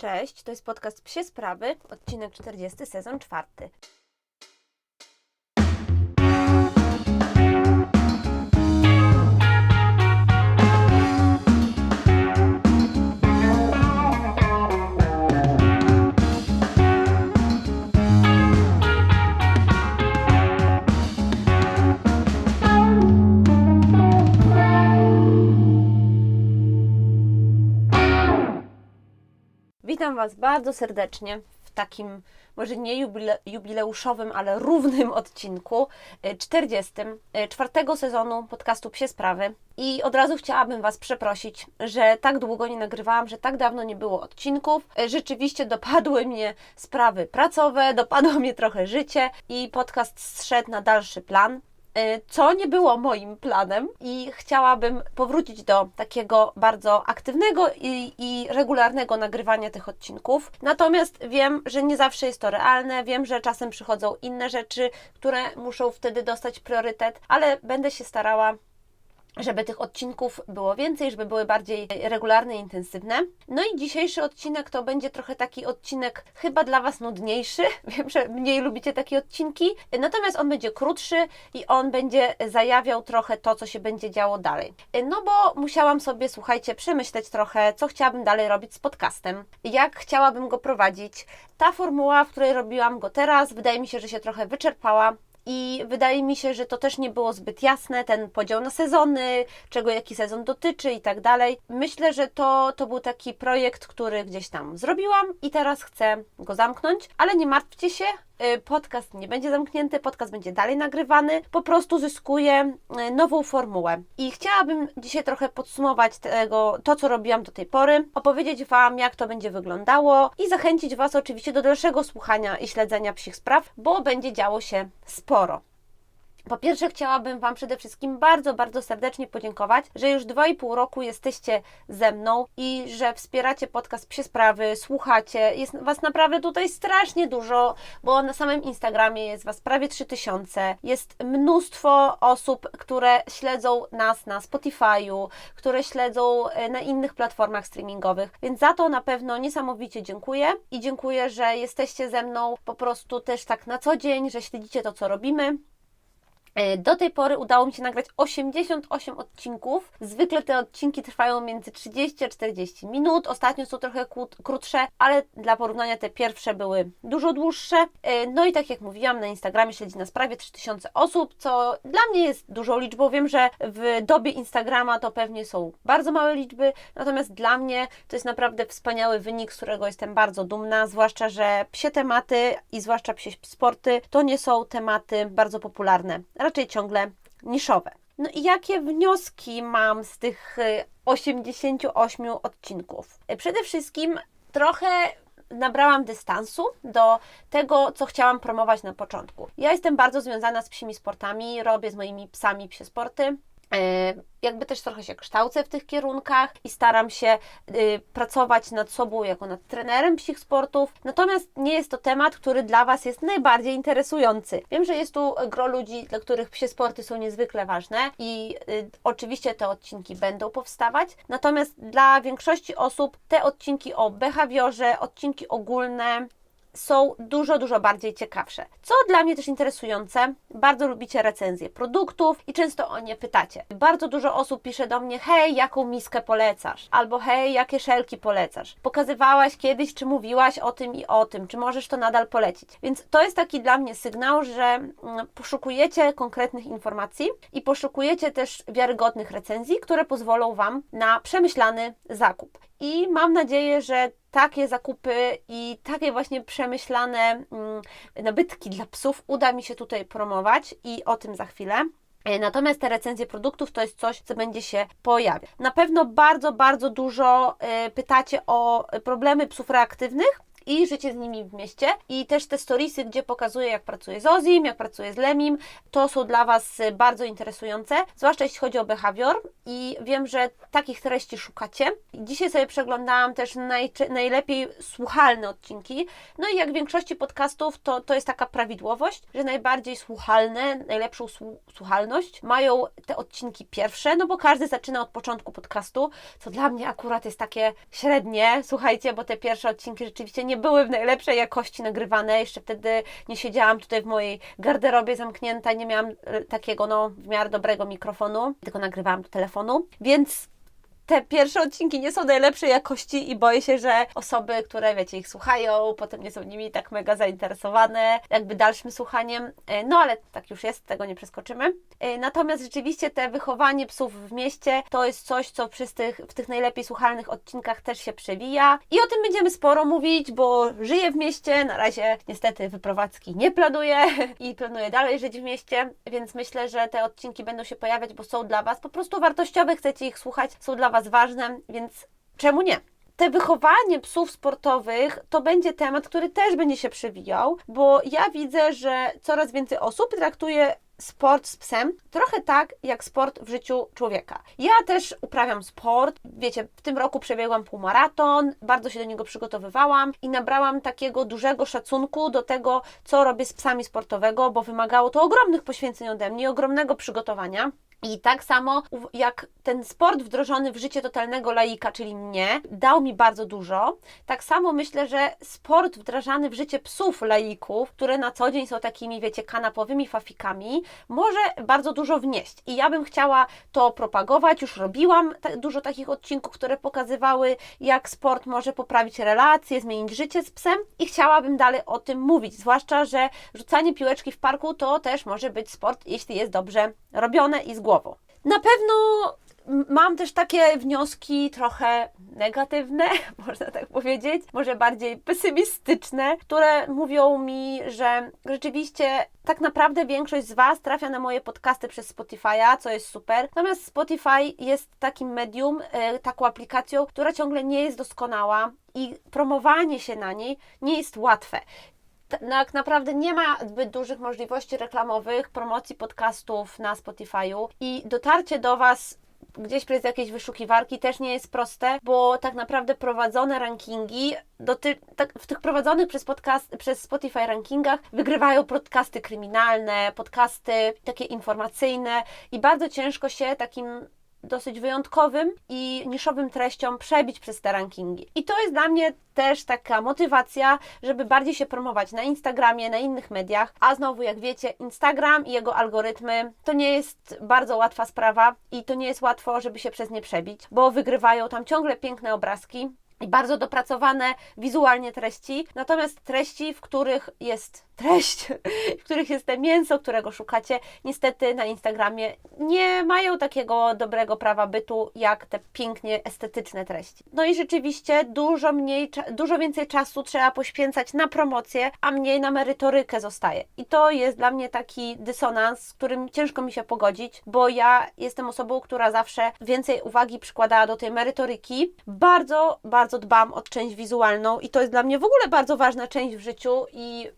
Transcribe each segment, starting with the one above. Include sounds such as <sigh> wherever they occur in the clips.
Cześć, to jest podcast Psie Sprawy, odcinek 40, sezon czwarty. Witam Was bardzo serdecznie w takim, może nie jubile, jubileuszowym, ale równym <laughs> odcinku, y, 40. y, czwartego sezonu podcastu Psie Sprawy. I od razu chciałabym Was przeprosić, że tak długo nie nagrywałam, że tak dawno nie było odcinków. Y, Rzeczywiście dopadły mnie sprawy pracowe, dopadło mnie trochę życie i podcast zszedł na dalszy plan y, co nie było moim planem i chciałabym powrócić do takiego bardzo aktywnego i, i regularnego nagrywania tych odcinków. Natomiast wiem, że nie zawsze jest to realne, wiem, że czasem przychodzą inne rzeczy, które muszą wtedy dostać priorytet, ale będę się starała żeby tych odcinków było więcej, żeby były bardziej regularne i intensywne. No i dzisiejszy odcinek to będzie trochę taki odcinek chyba dla Was nudniejszy. <laughs> Wiem, że mniej lubicie takie odcinki, natomiast on będzie krótszy i on będzie zajawiał trochę to, co się będzie działo dalej. No bo musiałam sobie, słuchajcie, przemyśleć trochę, co chciałabym dalej robić z podcastem, jak chciałabym go prowadzić. Ta formuła, w której robiłam go teraz, wydaje mi się, że się trochę wyczerpała. I wydaje mi się, że to też nie było zbyt jasne, ten podział na sezony, czego jaki sezon dotyczy i tak dalej. Myślę, że to, to był taki projekt, który gdzieś tam zrobiłam i teraz chcę go zamknąć, ale nie martwcie się, podcast nie będzie zamknięty, podcast będzie dalej nagrywany, po prostu zyskuje y, nową formułę. I chciałabym dzisiaj trochę podsumować tego, to, co robiłam do tej pory, opowiedzieć Wam, jak to będzie wyglądało i zachęcić Was oczywiście do dalszego słuchania i śledzenia psich spraw, bo będzie działo się sporo. Po pierwsze, chciałabym Wam przede wszystkim bardzo, bardzo serdecznie podziękować, że już 2,5 roku jesteście ze mną i że wspieracie podcast Psie Sprawy, słuchacie. Jest Was naprawdę tutaj strasznie dużo, bo na samym Instagramie jest Was prawie 3000. Jest mnóstwo osób, które śledzą nas na Spotify'u, które śledzą e, na innych platformach streamingowych, więc za to na pewno niesamowicie dziękuję i dziękuję, że jesteście ze mną po prostu też tak na co dzień, że śledzicie to, co robimy. E, Do tej pory udało mi się nagrać 88 odcinków. Zwykle te odcinki trwają między 30 a 40 minut. Ostatnio są trochę krótsze, ale dla porównania te pierwsze były dużo dłuższe. E, No i tak jak mówiłam, na Instagramie śledzi nas prawie 3000 osób, co dla mnie jest dużą liczbą. Wiem, że w dobie Instagrama to pewnie są bardzo małe liczby, natomiast dla mnie to jest naprawdę wspaniały wynik, z którego jestem bardzo dumna, zwłaszcza, że psie tematy i zwłaszcza psie sporty to nie są tematy bardzo popularne raczej ciągle niszowe. No i jakie wnioski mam z tych y, 88 odcinków? Y, Przede wszystkim trochę nabrałam dystansu do tego, co chciałam promować na początku. Ja jestem bardzo związana z psimi sportami, robię z moimi psami psie sporty. E, Jakby też trochę się kształcę w tych kierunkach i staram się y, pracować nad sobą jako nad trenerem psich sportów. Natomiast nie jest to temat, który dla Was jest najbardziej interesujący. Wiem, że jest tu gro ludzi, dla których psie sporty są niezwykle ważne i y, oczywiście te odcinki będą powstawać. Natomiast dla większości osób te odcinki o behawiorze, odcinki ogólne, są dużo, dużo bardziej ciekawsze. Co dla mnie też interesujące, bardzo lubicie recenzje produktów i często o nie pytacie. Bardzo dużo osób pisze do mnie, hej, jaką miskę polecasz? Albo hej, jakie szelki polecasz? Pokazywałaś kiedyś, czy mówiłaś o tym i o tym, czy możesz to nadal polecić? Więc to jest taki dla mnie sygnał, że mm, poszukujecie konkretnych informacji i poszukujecie też wiarygodnych recenzji, które pozwolą Wam na przemyślany zakup. I mam nadzieję, że takie zakupy i takie właśnie przemyślane mm, nabytki dla psów uda mi się tutaj promować i o tym za chwilę. E, Natomiast te recenzje produktów to jest coś, co będzie się pojawiać. Na pewno bardzo, bardzo dużo e, pytacie o problemy psów reaktywnych i życie z nimi w mieście. I też te storiesy, gdzie pokazuję, jak pracuję z Ozim, jak pracuję z Lemim, to są dla Was bardzo interesujące, zwłaszcza jeśli chodzi o behawior. I wiem, że takich treści szukacie. Dzisiaj sobie przeglądałam też najlepiej słuchalne odcinki. No i jak w większości podcastów, to, to jest taka prawidłowość, że najbardziej słuchalne, najlepszą słu- słuchalność mają te odcinki pierwsze, no bo każdy zaczyna od początku podcastu, co dla mnie akurat jest takie średnie, słuchajcie, bo te pierwsze odcinki rzeczywiście nie były w najlepszej jakości nagrywane, jeszcze wtedy nie siedziałam tutaj w mojej garderobie zamknięta, nie miałam e, takiego no w miarę dobrego mikrofonu, tylko nagrywałam do telefonu, więc te pierwsze odcinki nie są najlepszej jakości i boję się, że osoby, które wiecie, ich słuchają, potem nie są nimi tak mega zainteresowane, jakby dalszym słuchaniem. E, No ale tak już jest, tego nie przeskoczymy. E, Natomiast rzeczywiście te wychowanie psów w mieście to jest coś, co przez tych, w tych najlepiej słuchalnych odcinkach też się przewija. I o tym będziemy sporo mówić, bo żyję w mieście, na razie niestety wyprowadzki nie planuję <laughs> i planuję dalej żyć w mieście, więc myślę, że te odcinki będą się pojawiać, bo są dla Was po prostu wartościowe, chcecie ich słuchać, są dla Was ważne, więc czemu nie? Te wychowanie psów sportowych to będzie temat, który też będzie się przewijał, bo ja widzę, że coraz więcej osób traktuje sport z psem trochę tak jak sport w życiu człowieka. Ja też uprawiam sport. Wiecie, w tym roku przebiegłam półmaraton, bardzo się do niego przygotowywałam i nabrałam takiego dużego szacunku do tego, co robię z psami sportowego, bo wymagało to ogromnych poświęceń ode mnie, ogromnego przygotowania. I tak samo jak ten sport wdrożony w życie totalnego laika, czyli mnie, dał mi bardzo dużo, tak samo myślę, że sport wdrażany w życie psów laików, które na co dzień są takimi, wiecie, kanapowymi fafikami, może bardzo dużo wnieść. I ja bym chciała to propagować, już robiłam dużo takich odcinków, które pokazywały, jak sport może poprawić relacje, zmienić życie z psem i chciałabym dalej o tym mówić, zwłaszcza, że rzucanie piłeczki w parku to też może być sport, jeśli jest dobrze robione i z głową. Na pewno mam też takie wnioski trochę negatywne, <laughs> można tak powiedzieć, może bardziej pesymistyczne, które mówią mi, że rzeczywiście tak naprawdę większość z Was trafia na moje podcasty przez Spotify'a, co jest super. Natomiast Spotify jest takim medium, taką aplikacją, która ciągle nie jest doskonała i promowanie się na niej nie jest łatwe tak naprawdę nie ma zbyt dużych możliwości reklamowych, promocji podcastów na Spotify'u i dotarcie do Was gdzieś przez jakieś wyszukiwarki też nie jest proste, bo tak naprawdę prowadzone rankingi, doty, tak, w tych prowadzonych przez, podcast, przez Spotify rankingach wygrywają podcasty kryminalne, podcasty takie informacyjne i bardzo ciężko się takim dosyć wyjątkowym i niszowym treściom przebić przez te rankingi. I to jest dla mnie też taka motywacja, żeby bardziej się promować na Instagramie, na innych mediach. A znowu, jak wiecie, Instagram i jego algorytmy to nie jest bardzo łatwa sprawa i to nie jest łatwo, żeby się przez nie przebić, bo wygrywają tam ciągle piękne obrazki, i bardzo dopracowane wizualnie treści, natomiast treści, w których jest treść, w których jest te mięso, którego szukacie, niestety na Instagramie nie mają takiego dobrego prawa bytu, jak te pięknie estetyczne treści. No i rzeczywiście dużo mniej, dużo więcej czasu trzeba poświęcać na promocję, a mniej na merytorykę zostaje. I to jest dla mnie taki dysonans, z którym ciężko mi się pogodzić, bo ja jestem osobą, która zawsze więcej uwagi przykładała do tej merytoryki. Bardzo, bardzo dbam o część wizualną i to jest dla mnie w ogóle bardzo ważna część w życiu i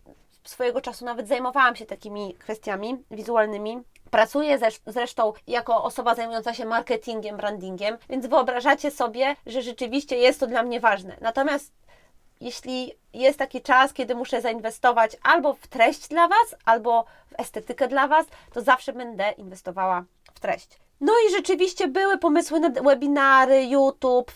swojego czasu nawet zajmowałam się takimi kwestiami wizualnymi. Pracuję zresztą jako osoba zajmująca się marketingiem, brandingiem, więc wyobrażacie sobie, że rzeczywiście jest to dla mnie ważne. Natomiast jeśli jest taki czas, kiedy muszę zainwestować albo w treść dla Was, albo w estetykę dla Was, to zawsze będę inwestowała w treść. No i rzeczywiście były pomysły na webinary, YouTube,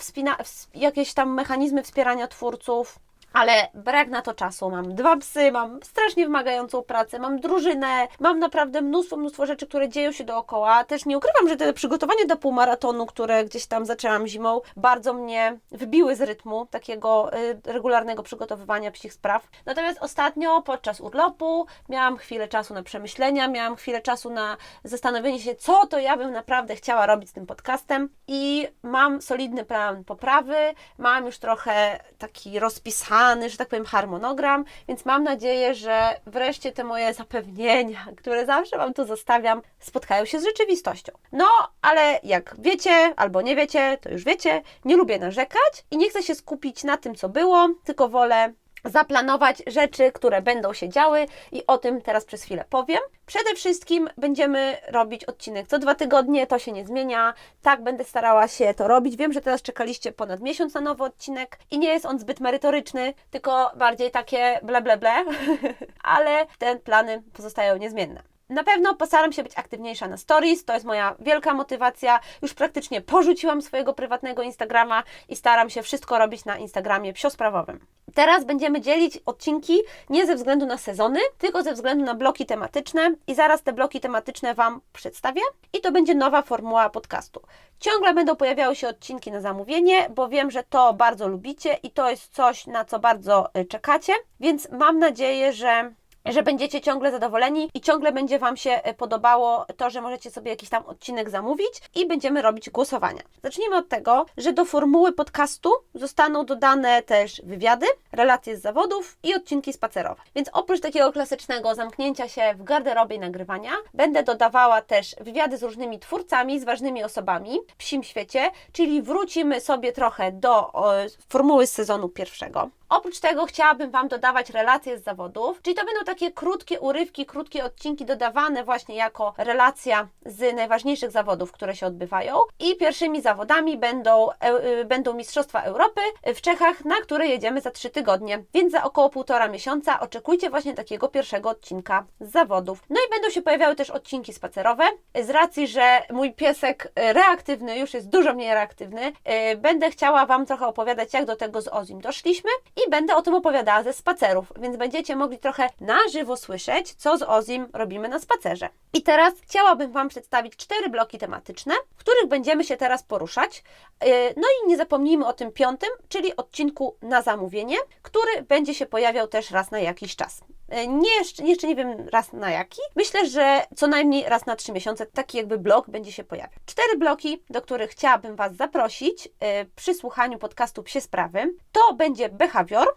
jakieś tam mechanizmy wspierania twórców ale brak na to czasu. Mam dwa psy, mam strasznie wymagającą pracę, mam drużynę, mam naprawdę mnóstwo, mnóstwo rzeczy, które dzieją się dookoła. Też nie ukrywam, że te przygotowania do półmaratonu, które gdzieś tam zaczęłam zimą, bardzo mnie wybiły z rytmu takiego y, regularnego przygotowywania psich spraw. Natomiast ostatnio podczas urlopu miałam chwilę czasu na przemyślenia, miałam chwilę czasu na zastanowienie się, co to ja bym naprawdę chciała robić z tym podcastem i mam solidny plan poprawy, mam już trochę taki rozpisany że tak powiem, harmonogram, więc mam nadzieję, że wreszcie te moje zapewnienia, które zawsze Wam tu zostawiam, spotkają się z rzeczywistością. No, ale jak wiecie albo nie wiecie, to już wiecie, nie lubię narzekać i nie chcę się skupić na tym, co było, tylko wolę zaplanować rzeczy, które będą się działy i o tym teraz przez chwilę powiem. Przede wszystkim będziemy robić odcinek co dwa tygodnie, to się nie zmienia. Tak będę starała się to robić. Wiem, że teraz czekaliście ponad miesiąc na nowy odcinek i nie jest on zbyt merytoryczny, tylko bardziej takie ble ble ble, <laughs> ale te plany pozostają niezmienne. Na pewno postaram się być aktywniejsza na stories, to jest moja wielka motywacja. Już praktycznie porzuciłam swojego prywatnego Instagrama i staram się wszystko robić na Instagramie psiosprawowym. Teraz będziemy dzielić odcinki nie ze względu na sezony, tylko ze względu na bloki tematyczne i zaraz te bloki tematyczne Wam przedstawię i to będzie nowa formuła podcastu. Ciągle będą pojawiały się odcinki na zamówienie, bo wiem, że to bardzo lubicie i to jest coś, na co bardzo y, czekacie, więc mam nadzieję, że że będziecie ciągle zadowoleni i ciągle będzie Wam się e, podobało to, że możecie sobie jakiś tam odcinek zamówić i będziemy robić głosowania. Zacznijmy od tego, że do formuły podcastu zostaną dodane też wywiady, relacje z zawodów i odcinki spacerowe. Więc oprócz takiego klasycznego zamknięcia się w garderobie i nagrywania, będę dodawała też wywiady z różnymi twórcami, z ważnymi osobami w psim świecie, czyli wrócimy sobie trochę do o, formuły z sezonu pierwszego. Oprócz tego chciałabym Wam dodawać relacje z zawodów, czyli to będą takie krótkie urywki, krótkie odcinki dodawane właśnie jako relacja z najważniejszych zawodów, które się odbywają. I pierwszymi zawodami będą, e, będą Mistrzostwa Europy w Czechach, na które jedziemy za trzy tygodnie, więc za około półtora miesiąca oczekujcie właśnie takiego pierwszego odcinka z zawodów. No i będą się pojawiały też odcinki spacerowe, z racji, że mój piesek reaktywny już jest dużo mniej reaktywny, e, będę chciała Wam trochę opowiadać, jak do tego z Ozim doszliśmy i będę o tym opowiadała ze spacerów, więc będziecie mogli trochę na żywo słyszeć, co z Ozim robimy na spacerze. I teraz chciałabym Wam przedstawić cztery bloki tematyczne, w których będziemy się teraz poruszać. Yy, no i nie zapomnijmy o tym piątym, czyli odcinku na zamówienie, który będzie się pojawiał też raz na jakiś czas. Yy, nie, jeszcze, jeszcze nie wiem raz na jaki. Myślę, że co najmniej raz na trzy miesiące taki jakby blok będzie się pojawiał. Cztery bloki, do których chciałabym Was zaprosić yy, przy słuchaniu podcastu Psie Sprawy, to będzie behawior,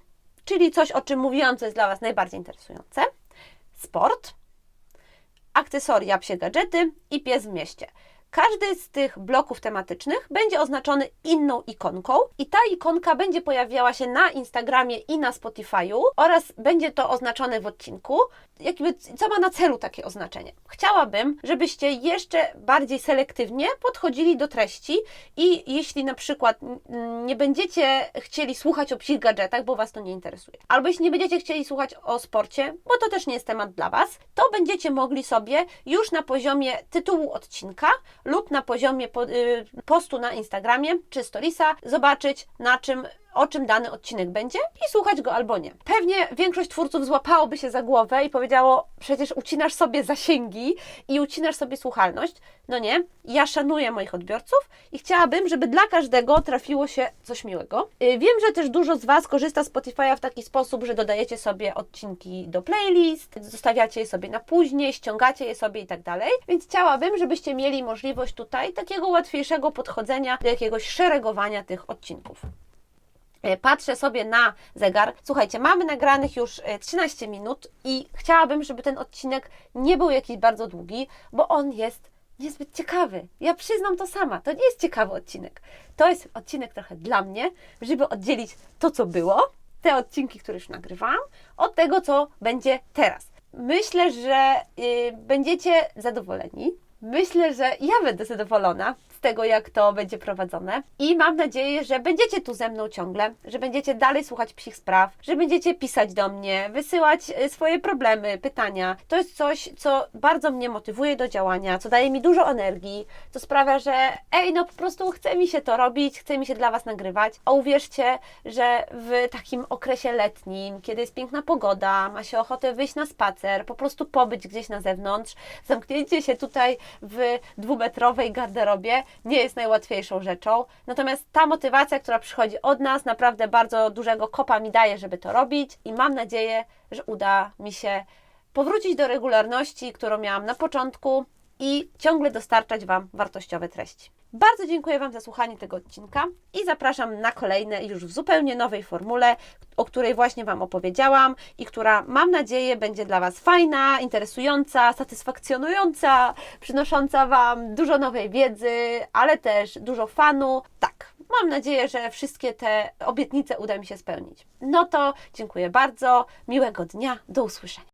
czyli coś, o czym mówiłam, co jest dla Was najbardziej interesujące, sport, akcesoria, psie gadżety i pies w mieście. Każdy z tych bloków tematycznych będzie oznaczony inną ikonką i ta ikonka będzie pojawiała się na Instagramie i na Spotify'u oraz będzie to oznaczone w odcinku. Jakby, co ma na celu takie oznaczenie? Chciałabym, żebyście jeszcze bardziej selektywnie podchodzili do treści i jeśli na przykład nie będziecie chcieli słuchać o psich gadżetach, bo Was to nie interesuje, albo jeśli nie będziecie chcieli słuchać o sporcie, bo to też nie jest temat dla Was, to będziecie mogli sobie już na poziomie tytułu odcinka lub na poziomie postu na Instagramie czy Storiesa zobaczyć na czym o czym dany odcinek będzie i słuchać go albo nie. Pewnie większość twórców złapałoby się za głowę i powiedziało: Przecież ucinasz sobie zasięgi i ucinasz sobie słuchalność. No nie, ja szanuję moich odbiorców i chciałabym, żeby dla każdego trafiło się coś miłego. Y, wiem, że też dużo z Was korzysta z Spotify'a w taki sposób, że dodajecie sobie odcinki do playlist, zostawiacie je sobie na później, ściągacie je sobie i tak dalej. Więc chciałabym, żebyście mieli możliwość tutaj takiego łatwiejszego podchodzenia do jakiegoś szeregowania tych odcinków. E, patrzę sobie na zegar. Słuchajcie, mamy nagranych już 13 e, minut i chciałabym, żeby ten odcinek nie był jakiś bardzo długi, bo on jest niezbyt ciekawy. Ja przyznam to sama. To nie jest ciekawy odcinek. To jest odcinek trochę dla mnie, żeby oddzielić to, co było, te odcinki, które już nagrywałam, od tego, co będzie teraz. Myślę, że yy, będziecie zadowoleni. Myślę, że ja będę zadowolona tego, jak to będzie prowadzone. I mam nadzieję, że będziecie tu ze mną ciągle, że będziecie dalej słuchać psich spraw, że będziecie pisać do mnie, wysyłać y, swoje problemy, pytania. To jest coś, co bardzo mnie motywuje do działania, co daje mi dużo energii, co sprawia, że ej, no po prostu chce mi się to robić, chce mi się dla Was nagrywać. A uwierzcie, że w takim okresie letnim, kiedy jest piękna pogoda, ma się ochotę wyjść na spacer, po prostu pobyć gdzieś na zewnątrz, zamknięcie się tutaj w dwumetrowej garderobie nie jest najłatwiejszą rzeczą. Natomiast ta motywacja, która przychodzi od nas, naprawdę bardzo dużego kopa mi daje, żeby to robić i mam nadzieję, że uda mi się powrócić do regularności, którą miałam na początku i ciągle dostarczać Wam wartościowe treści. Bardzo dziękuję Wam za słuchanie tego odcinka i zapraszam na kolejne już w zupełnie nowej formule, o której właśnie Wam opowiedziałam i która mam nadzieję będzie dla Was fajna, interesująca, satysfakcjonująca, przynosząca Wam dużo nowej wiedzy, ale też dużo fanu. Tak, mam nadzieję, że wszystkie te obietnice uda mi się spełnić. No to dziękuję bardzo, miłego dnia, do usłyszenia.